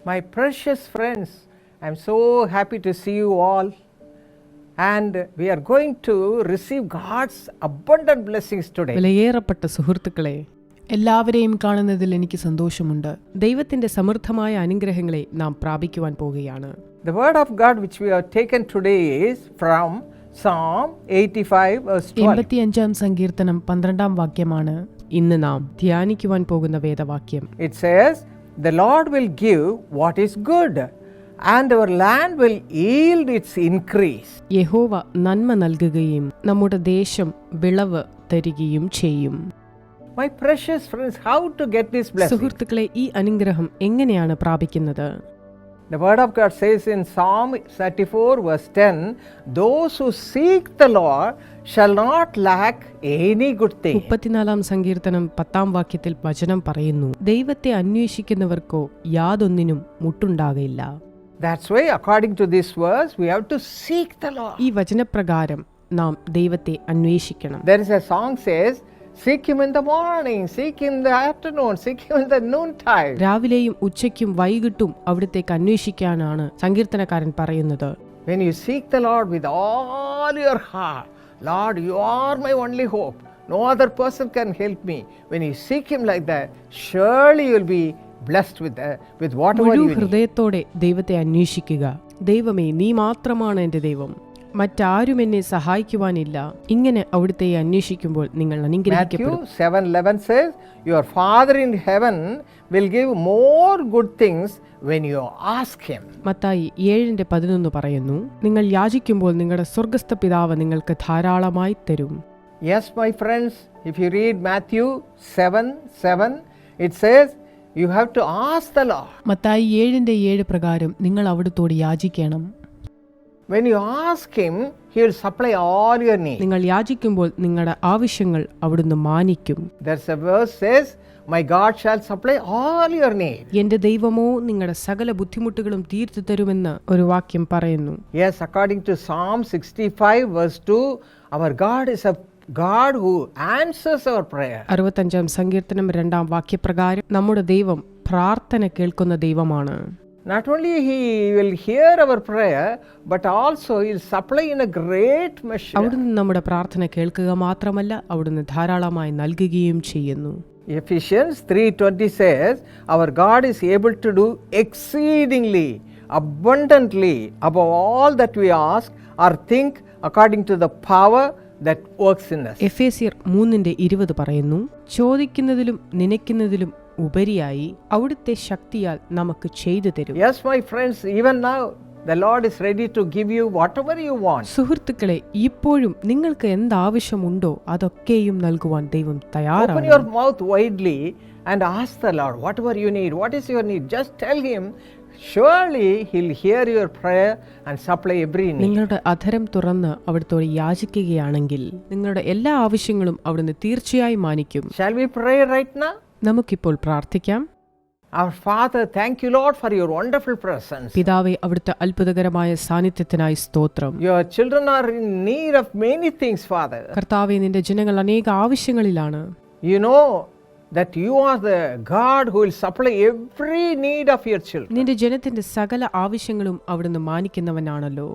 My precious friends, I'm so happy to see you all. And we are going to receive God's abundant blessings today. വിലയേറപ്പെട്ട സുഹൃത്തുക്കളെ എല്ലാവരെയും കാണുന്നതിൽ എനിക്ക് സന്തോഷമുണ്ട് ദൈവത്തിന്റെ സമൃദ്ധമായ അനുഗ്രഹങ്ങളെ നാം പ്രാപിക്കുവാൻ പോകുകയാണ് The word of God which we have taken today is from Psalm 85, verse 12. എൺപത്തിയഞ്ചാം സങ്കീർത്തനം പന്ത്രണ്ടാം വാക്യമാണ് ഇന്ന് നാം ധ്യാനിക്കുവാൻ പോകുന്ന വേദവാക്യം It says, The Lord will give what is good, and our land will yield its increase. യഹോവ നന്മ നൽകുകയും നമ്മുടെ ദേശം വിളവ് തരികയും ചെയ്യും My precious friends, how to get this blessing? സുഹൃത്തുക്കളെ ഈ അനുഗ്രഹം എങ്ങനെയാണ് പ്രാപിക്കുന്നത് The word of God says in Psalm 34, verse 10 Those who seek the Lord shall not lack any good thing. മുപ്പത്തിനാലാം സങ്കീർത്തനം പത്താം വാക്യത്തിൽ വചനം പറയുന്നു ദൈവത്തെ അന്വേഷിക്കുന്നവർക്കോ യാതൊന്നിനും മുട്ടുണ്ടാകയില്ല That's why, according to this verse, we have to seek the Lord. ഈ വചനപ്രകാരം നാം ദൈവത്തെ അന്വേഷിക്കണം There is a song says, Seek Him in the morning, seek Him in the afternoon, seek Him in the noontide. രാവിലെയും ഉച്ചയ്ക്കും വൈകിട്ടും അവിടത്തേക്ക് അന്വേഷിക്കാനാണ് സങ്കീർത്തനക്കാരൻ പറയുന്നത് When you seek the Lord with all your heart, Lord, you are my only hope. No other person can help me. When you seek Him like that, surely you will be blessed with, uh, with whatever മുഴു you need. ഹൃദയത്തോടെ ദൈവത്തെ അന്വേഷിക്കുക ദൈവമേ നീ മാത്രമാണ് എന്റെ ദൈവം മറ്റാരും എന്നെ സഹായിക്കുവാനില്ല ഇങ്ങനെ അവിടുത്തെ അന്വേഷിക്കുമ്പോൾ നിങ്ങൾ അനുഗ്രഹിക്കപ്പെടും Matthew 7:11 says, Your Father in heaven will give more good things when you ask Him. Mathai ഏഴിന്റെ പതിനൊന്ന് പറയുന്നു നിങ്ങൾ യാചിക്കുമ്പോൾ നിങ്ങളുടെ സ്വർഗസ്ഥ പിതാവ് നിങ്ങൾക്ക് ധാരാളമായി തരും Yes, my friends, if you read Matthew 7 7, it says, You have to ask the Lord. Mathai ഏഴിന്റെ ഏഴ് പ്രകാരം നിങ്ങൾ അവിടുത്തോട് യാചിക്കണം When you ask Him, He will supply all your needs. നിങ്ങൾ യാചിക്കുമ്പോൾ നിങ്ങളുടെ ആവശ്യങ്ങൾ അവിടുന്ന് മാനിക്കും There's a verse says, My God shall supply all your needs. എന്റെ ദൈവമോ നിങ്ങളുടെ സകല ബുദ്ധിമുട്ടുകളും തീർത്തു തരുമെന്ന് ഒരു വാക്യം പറയുന്നു Yes, according to Psalm 65, verse 2, our God is a God who answers our prayer. അറുപത്തഞ്ചാം സങ്കീർത്തനം രണ്ടാം വാക്യപ്രകാരം നമ്മുടെ ദൈവം പ്രാർത്ഥന കേൾക്കുന്ന ദൈവമാണ് Not only He will hear our prayer, but also He'll supply in a great measure. അവിടുന്ന് നമ്മുടെ പ്രാർത്ഥന കേൾക്കുക മാത്രമല്ല അവിടുന്ന് ധാരാളമായി നൽകുകയും ചെയ്യുന്നു Ephesians 3:20 says, Our God is able to do exceedingly, abundantly, above all that we ask or think, according to the power that works in us. എഫേസിയർ മൂന്നിന്റെ ഇരുപത് പറയുന്നു ചോദിക്കുന്നതിലും നനയ്ക്കുന്നതിലും ഉപരിയായി അവിടുത്തെ ശക്തിയാൽ നമുക്ക് ചെയ്തു തരും Yes, my friends, even now, the Lord is ready to give you whatever you want. സുഹൃത്തുക്കളെ ഇപ്പോഴും നിങ്ങൾക്ക് എന്താവശ്യമുണ്ടോ അതൊക്കെയും നൽകുവാൻ ദൈവം Open തയ്യാറാണ് your mouth widely and ask the Lord, whatever you need, what is your need? Just tell Him, surely He'll hear your prayer and supply every need. നിങ്ങളുടെ അധരം തുറന്ന് അവിടുത്തോട് യാചിക്കുകയാണെങ്കിൽ നിങ്ങളുടെ എല്ലാ ആവശ്യങ്ങളും അവിടുന്ന് തീർച്ചയായും മാനിക്കും Shall we pray right now? നമുക്കിപ്പോൾ പ്രാർത്ഥിക്കാം Our Father, thank you, Lord, for your wonderful presence. പിതാവെ അവിടുത്തെ അത്ഭുതകരമായ സാന്നിധ്യത്തിനായി സ്തോത്രം Your children are in need of many things, Father. കർത്താവെ നിന്റെ ജനങ്ങൾ അനേക ആവശ്യങ്ങളിലാണ് You know that you are the God who will supply every need of your children. നിന്റെ ജനത്തിന്റെ സകല ആവശ്യങ്ങളും അവിടുന്ന് മാനിക്കുന്നവനാണല്ലോ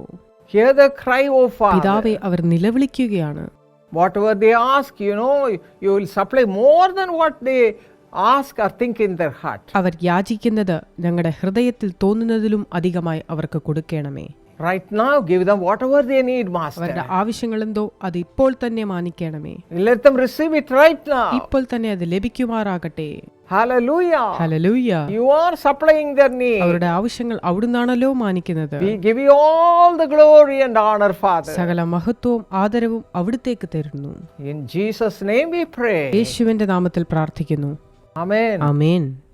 Hear the cry, O Father. പിതാവെ അവർ നിലവിളിക്കുകയാണ് Whatever they ask, you know, you will supply more than what they അവർ യാചിക്കുന്നത് ഞങ്ങളുടെ ഹൃദയത്തിൽ തോന്നുന്നതിലും അധികമായി അവർക്ക് കൊടുക്കണമേ Right now, give them whatever they need, Master. അവരുടെ ആവശ്യങ്ങളെന്തോ അത് ഇപ്പോൾ തന്നെ മാനിക്കണമേ Let them receive it right now. ഇപ്പോൾ തന്നെ അത് ലഭിക്കുമാറാകട്ടെ. അവരുടെ ആവശ്യങ്ങൾ അവിടുന്നാണല്ലോ മാനിക്കുന്നത്. സകല മഹത്വവും ആദരവും അവിടുത്തേക്ക് തരുന്നു. യേശുവിന്റെ നാമത്തിൽ പ്രാർത്ഥിക്കുന്നു Amen. Amen.